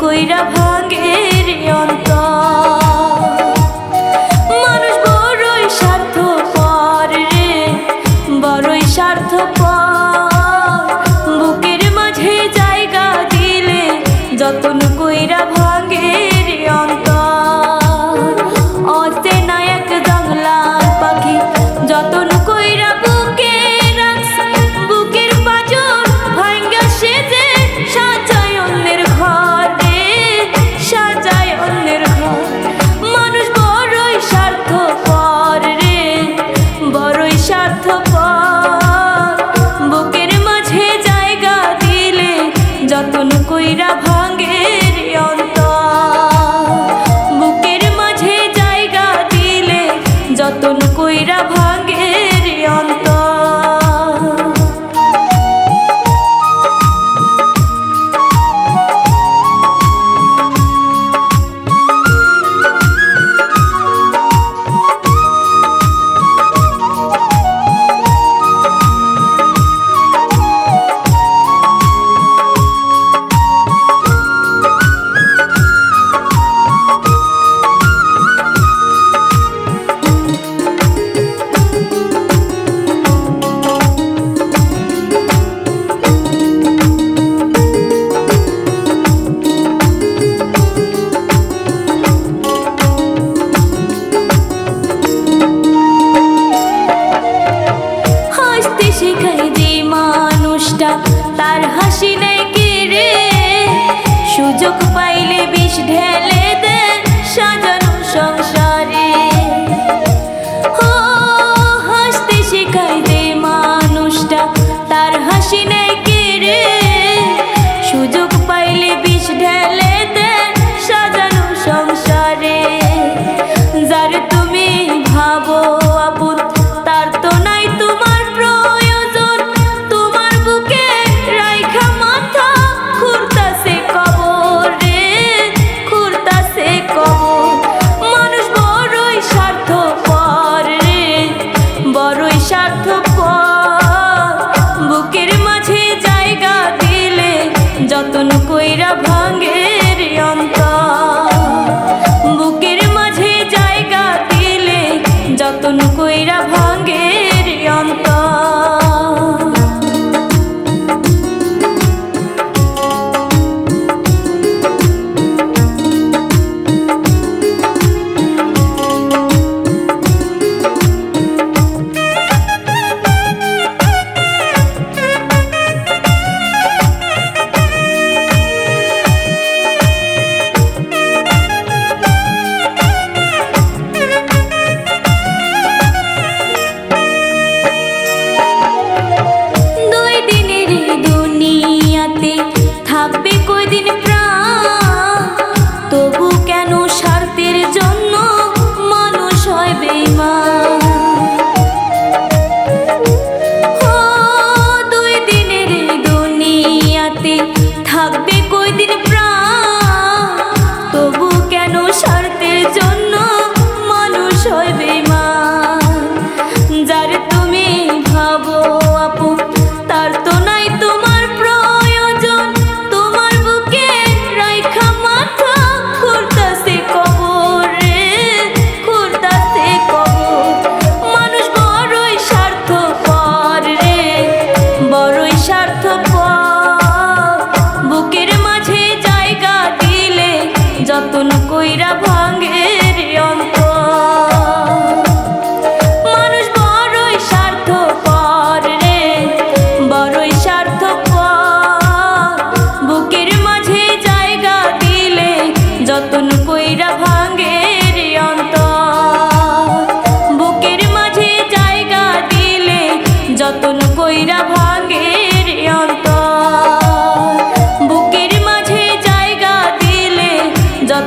কইরা ভাঙে অন্তর। যে মানুষটা তার হাসি নেই রে? সুযোগ পাইলে বিষ ঢেলে my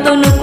todo no